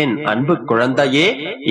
என் அன்பு குழந்தையே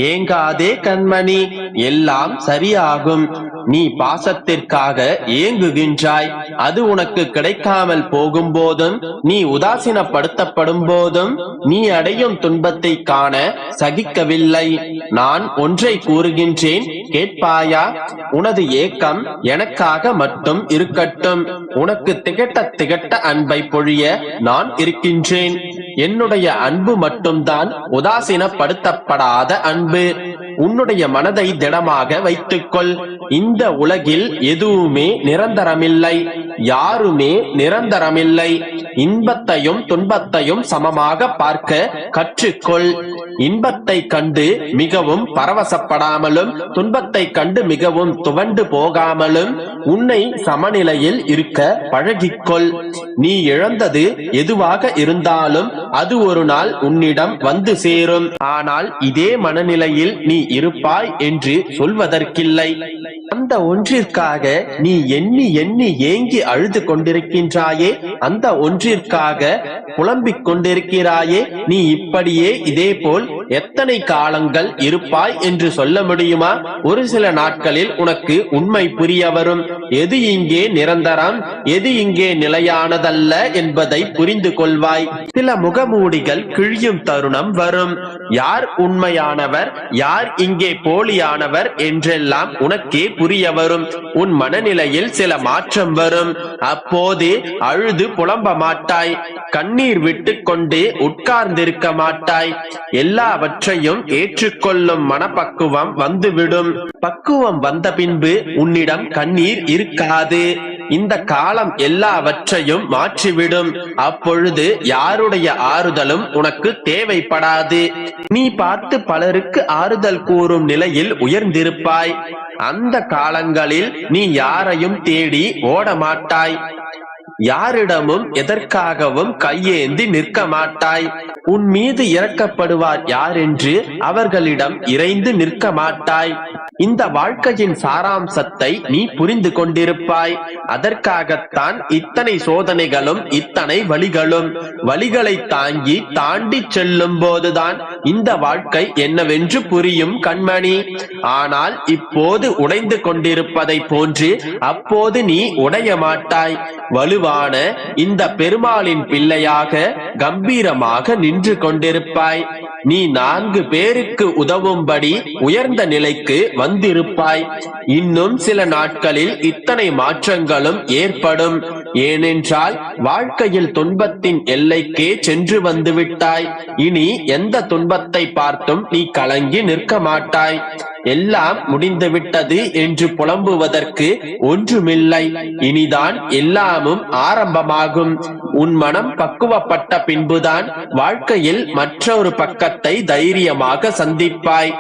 ஏங்காதே கண்மணி. எல்லாம் சரியாகும். நீ பாசத்திற்காக ஏங்குகின்றாய். அது உனக்கு கிடைக்காமல் போகும் போதும் நீ உதாசீனப்படுத்தப்படும் போதும் நீ அடையும் துன்பத்தை காண சகிக்கவில்லை. நான் ஒன்றை கூறுகின்றேன். கேட்பாயா? உனது ஏக்கம் எனக்காக மட்டும் இருக்கட்டும். உனக்கு திகட்ட திகட்ட அன்பை பொழிய நான் இருக்கின்றேன். என்னுடைய அன்பு மட்டும்தான் உதாசீனப்படுத்தப்படாத அன்பு. உன்னுடைய மனதை திடமாக வைத்துக்கொள். இந்த உலகில் எதுவுமே நிரந்தரமில்லை. யாருமே நிரந்தரமில்லை. இன்பத்தையும் துன்பத்தையும் சமமாக பார்க்க கற்றுக்கொள். இன்பத்தை கண்டு மிகவும் பரவசப்படாமலும் துன்பத்தை கண்டு மிகவும் துவண்டு போகாமலும் உன்னை சமநிலையில் இருக்க பழகிக்கொள். நீ இழந்தது எதுவாக இருந்தாலும் அது ஒரு நாள் உன்னிடம் வந்து சேரும். ஆனால் இதே மனநிலையில் நீ இருப்பாய் என்று சொல்வதற்கில்லை. அந்த ஒன்றிற்காக நீ எண்ணி எண்ணி ஏங்கி அழுது கொண்டிருக்கின்றாயே அந்த ஒன்றிற்காக புலம்பிக் கொண்டிருக்கிறாயே நீ இப்படியே இதே போல் எத்தனை காலங்கள் இருப்பாய் என்று சொல்ல முடியுமா? ஒரு சில நாட்களில் உனக்கு உண்மை புரிய வரும். எது இங்கே நிரந்தரம்? எது இங்கே நிலையானதல்ல என்பதை புரிந்து கொள்வாய். சில முகமூடிகள் கிழியும் தருணம் வரும். யார் உண்மையானவர்? யார் இங்கே போலியானவர்? என்றெல்லாம் உனக்கே புரிய வரும். உன் மனநிலையில் சில மாற்றம் வரும். அப்போது அழுது புலம்ப மாட்டாய். கண்ணீர் விட்டு கொண்டு உட்கார்ந்திருக்க மாட்டாய். எல்லாவற்றையும் ஏற்றுக்கொள்ளும் மனப்பக்குவம் வந்துவிடும். பக்குவம் வந்த பின்பு உன்னிடம் கண்ணீர் இருக்காது. இந்த காலம் எல்லாவற்றையும் மாற்றிவிடும். அப்பொழுது யாருடைய ஆறுதலும் உனக்கு தேவைப்படாது. நீ பார்த்து பலருக்கு ஆறுதல் கூறும் நிலையில் உயர்ந்திருப்பாய். அந்த காலங்களில் நீ யாரையும் தேடி ஓட மாட்டாய் யாரிடமும் எதற்காகவும் கையேந்தி நிற்க மாட்டாய். உன் மீது இறக்கப்படுவார் யார் என்று அவர்களிடம் இறைந்து நிற்க மாட்டாய். இந்த வாழ்க்கையின் சாராம்சத்தை நீ புரிந்து கொண்டிருப்பாய். அதற்காகத்தான் இத்தனை சோதனைகளும் இத்தனை வழிகளும். வழிகளை தாங்கி தாண்டி செல்லும் போதுதான் இந்த வாழ்க்கை என்னவென்று புரியும் கண்மணி. ஆனால் இப்போது உடைந்து கொண்டிருப்பதை போன்று அப்போது நீ உடைய மாட்டாய். வலுவான இந்த பெருமாளின் பிள்ளையாக கம்பீரமாக நின்று கொண்டிருப்பாய். நீ நான்கு பேருக்கு உதவும்படி உயர்ந்த நிலைக்கு வந்திருப்பாய். இன்னும் சில நாட்களில் இத்தனை மாற்றங்களும் ஏற்படும். ஏனென்றால் வாழ்க்கையில் துன்பத்தின் எல்லைக்கே சென்று வந்துவிட்டாய். இனி எந்த துன்பத்தை பார்த்தும் நீ கலங்கி நிற்க மாட்டாய். எல்லாம் முடிந்து விட்டது என்று புலம்புவதற்கு ஒன்றுமில்லை. இனிதான் எல்லாமும் ஆரம்பமாகும். உன் மனம் பக்குவப்பட்ட பின்புதான் வாழ்க்கையில் மற்றொரு பக்கத்தை தைரியமாக சந்திப்பாய்.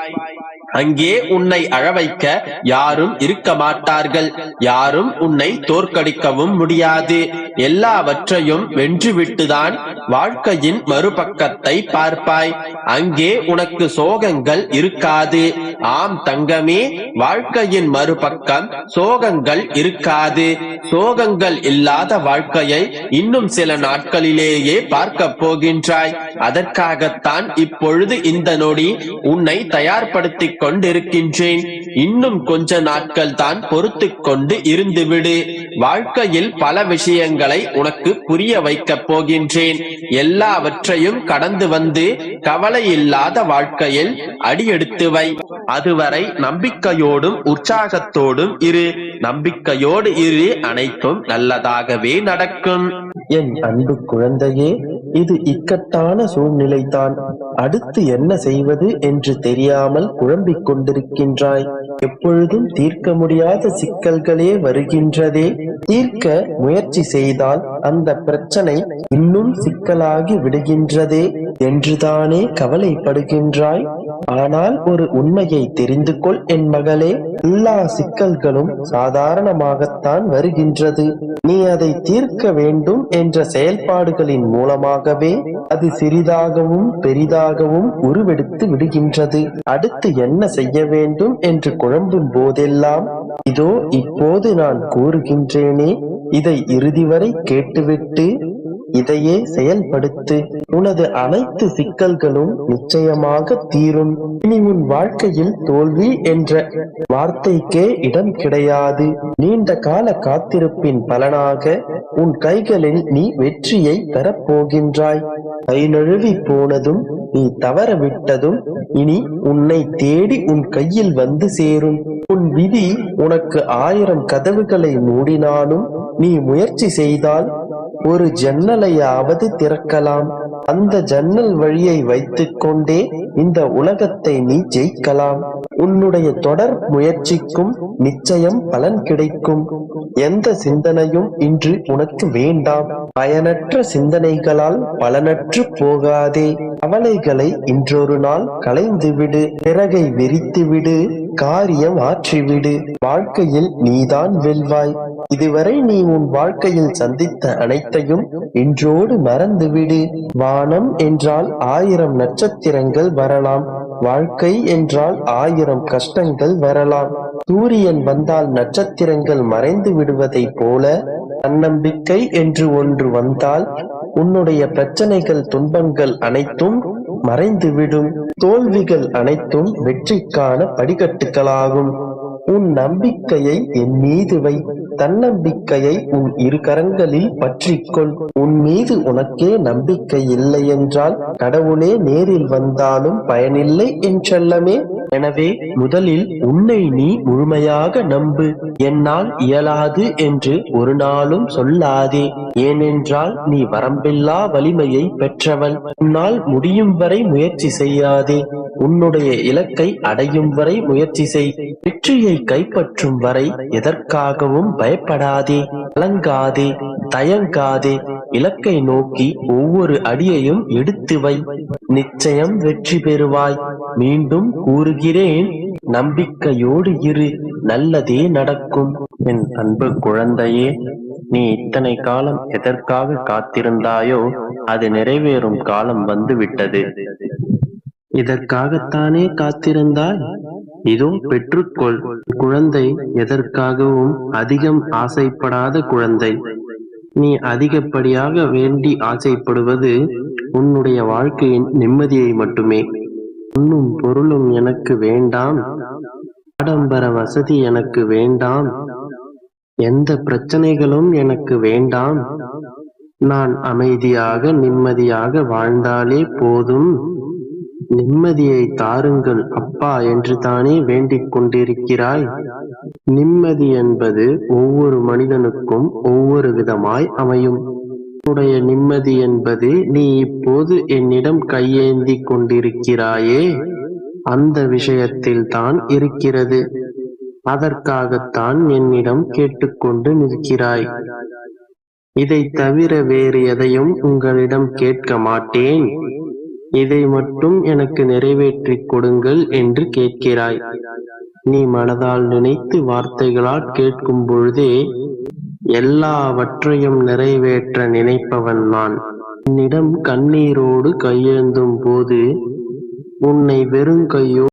அங்கே உன்னை அழவைக்க யாரும் இருக்க மாட்டார்கள் யாரும் உன்னை தோற்கடிக்கவும் முடியாது. எல்லாவற்றையும் வென்றுவிட்டுதான் வாழ்க்கையின் மறுபக்கத்தை பார்ப்பாய். அங்கே உனக்கு சோகங்கள் இருக்காது. ஆம் தங்கமே வாழ்க்கையின் மறுபக்கம் சோகங்கள் இருக்காது. சோகங்கள் இல்லாத வாழ்க்கையை இன்னும் சில நாட்களிலேயே பார்க்க போகின்றாய். அதற்காகத்தான் இப்பொழுது இந்த நொடி உன்னை தயார்படுத்திக் கொண்டிருக்கின்றேன். இன்னும் கொஞ்ச நாட்கள் தான் பொறுத்து கொண்டு இருந்துவிடு. வாழ்க்கையில் பல விஷயங்களை உனக்கு புரிய வைக்கப் போகின்றேன். எல்லாவற்றையும் கடந்து வந்து கவலை இல்லாத வாழ்க்கையில் அடியெடுத்து வை. அதுவரை நம்பிக்கையோடும் உற்சாகத்தோடும் இரு. நம்பிக்கையோடு இரு. அனைத்தும் நல்லதாகவே நடக்கும். என் அன்பு குழந்தையே இது இக்கட்டான சூழ்நிலைதான். அடுத்து என்ன செய்வது என்று தெரியாமல் குழம்பிக் கொண்டிருக்கின்றாய். எப்பொழுதும் தீர்க்க முடியாத சிக்கல்களே வருகின்றதே. தீர்க்க முயற்சி செய்தால் அந்த பிரச்சனை இன்னும் சிக்கலாகி விடுகின்றதே. என்றுதானே கவலைப்படுகின்றாய்? ஆனால் ஒரு உண்மையை தெரிந்து கொள் என் மகளே. எல்லா சிக்கல்களும் சாதாரணமாகத்தான் வருகின்றது. நீ அதை தீர்க்க வேண்டும் என்ற செயல்பாடுகளின் மூலமாகவே அது சிறிதாகவும் பெரிதாகவும் உருவெடுத்து விடுகின்றது. அடுத்து என்ன செய்ய வேண்டும் என்று குழம்பும் போதெல்லாம் இதோ இப்போது நான் கூறுகின்றேனே. இதை இறுதி வரை கேட்டுவிட்டு இதையே செயல்படுத்து உனது அனைத்து சிக்கல்களும் நிச்சயமாக தீரும். இனி உன் வாழ்க்கையில் தோல்வி என்ற வார்த்தைக்கே இடம் கிடையாது. நீண்ட கால காத்திருப்பின் பலனாக உன் கைகளில் நீ வெற்றியை பெறப்போகின்றாய். கை நழுவி போனதும் நீ தவற விட்டதும் இனி உன்னை தேடி உன் கையில் வந்து சேரும். உன் விதி உனக்கு ஆயிரம் கதவுகளை மூடினாலும் நீ முயற்சி செய்தால் ஒரு ஜன்னலையாவது திறக்கலாம். அந்த ஜன்னல் வழியை வைத்துக்கொண்டே இந்த உலகத்தை நீ ஜெயிக்கலாம். உன்னுடைய தொடர் முயற்சிக்கும் நிச்சயம் பலன் கிடைக்கும். எந்த சிந்தனையும் இன்று உனக்கு வேண்டாம். பயனற்ற சிந்தனைகளால் பலனற்று போகாதே. கவலைகளை இன்றொரு நாள் களைந்து விடு பிறகை விரித்து விடு காரியம் ஆற்றிவிடு. வாழ்க்கையில் நீதான் வெல்வாய். இதுவரை நீ உன் வாழ்க்கையில் சந்தித்த அனைத்தையும் இன்றோடு மறந்துவிடு. வானம் என்றால் ஆயிரம் நட்சத்திரங்கள் வரலாம். வாழ்க்கை என்றால் ஆயிரம் கஷ்டங்கள் வரலாம். சூரியன் வந்தால் நட்சத்திரங்கள் மறைந்து விடுவதைப் போல தன்னம்பிக்கை என்று ஒன்று வந்தால் உன்னுடைய பிரச்சனைகள் துன்பங்கள் அனைத்தும் மறைந்துவிடும். தோல்விகள் அனைத்தும் வெற்றிக்கான படிக்கட்டுகளாகும். உன் நம்பிக்கையை என் மீது வை. தன்னம்பிக்கையை உன் இரு கரங்களில் பற்றிக்கொள். உன் மீது உனக்கே நம்பிக்கை இல்லை என்றால் கடவுளே நேரில் வந்தாலும் பயனில்லை என்றல்லமே எனவே முதலில் உன்னை நீ முழுமையாக நம்பு. என்னால் இயலாது என்று ஒரு நாளும் சொல்லாதே. ஏனென்றால் நீ வரம்பில்லா வலிமையை பெற்றவள். உன்னால் முடியும் வரை முயற்சி செய்யாதே. உன்னுடைய இலக்கை அடையும் வரை முயற்சி செய். வெற்றியை கைப்பற்றும் வரை எதற்காகவும் பயப்படாதே. கலங்காதே. தயங்காதே. இலக்கை நோக்கி ஒவ்வொரு அடியையும் எடுத்து வை. நிச்சயம் வெற்றி பெறுவாய். மீண்டும் கூறுகிறேன் நம்பிக்கையோடு இரு. நல்லதே நடக்கும். என் அன்பு குழந்தையே நீ இத்தனை காலம் எதற்காக காத்திருந்தாயோ அது நிறைவேறும் காலம் வந்து விட்டது. இதற்காகத்தானே காத்திருந்தாய்? இதோ பெற்றுக்கொள். குழந்தை எதற்காகவும் அதிகம் ஆசைப்படாத குழந்தை. நீ அதிகப்படியாக வேண்டி ஆசைப்படுவது உன்னுடைய வாழ்க்கையின் நிம்மதியை மட்டுமே. உண்ணும் பொருளும் எனக்கு வேண்டாம். ஆடம்பர வசதி எனக்கு வேண்டாம். எந்த பிரச்சனைகளும் எனக்கு வேண்டாம். நான் அமைதியாக நிம்மதியாக வாழ்ந்தாலே போதும். நிம்மதியை தாருங்கள் அப்பா என்று தானே வேண்டிக் கொண்டிருக்கிறாய். நிம்மதி என்பது ஒவ்வொரு மனிதனுக்கும் ஒவ்வொரு விதமாய் அமையும். உன்னுடைய நிம்மதி என்பது நீ இப்போது என்னிடம் கையேந்தி கொண்டிருக்கிறாயே அந்த விஷயத்தில் தான் இருக்கிறது. அதற்காகத்தான் என்னிடம் கேட்டுக்கொண்டு நிற்கிறாய். இதை தவிர வேறு எதையும் உங்களிடம் கேட்க மாட்டேன். இதை மட்டும் எனக்கு நிறைவேற்றிக் கொடுங்கள் என்று கேட்கிறாய். நீ மனதால் நினைத்து வார்த்தைகளால் கேட்கும் பொழுதே எல்லாவற்றையும் நிறைவேற்ற நினைப்பவன் நான். என்னிடம் கண்ணீரோடு கையேந்தும் போது உன்னை வெறும் கையோ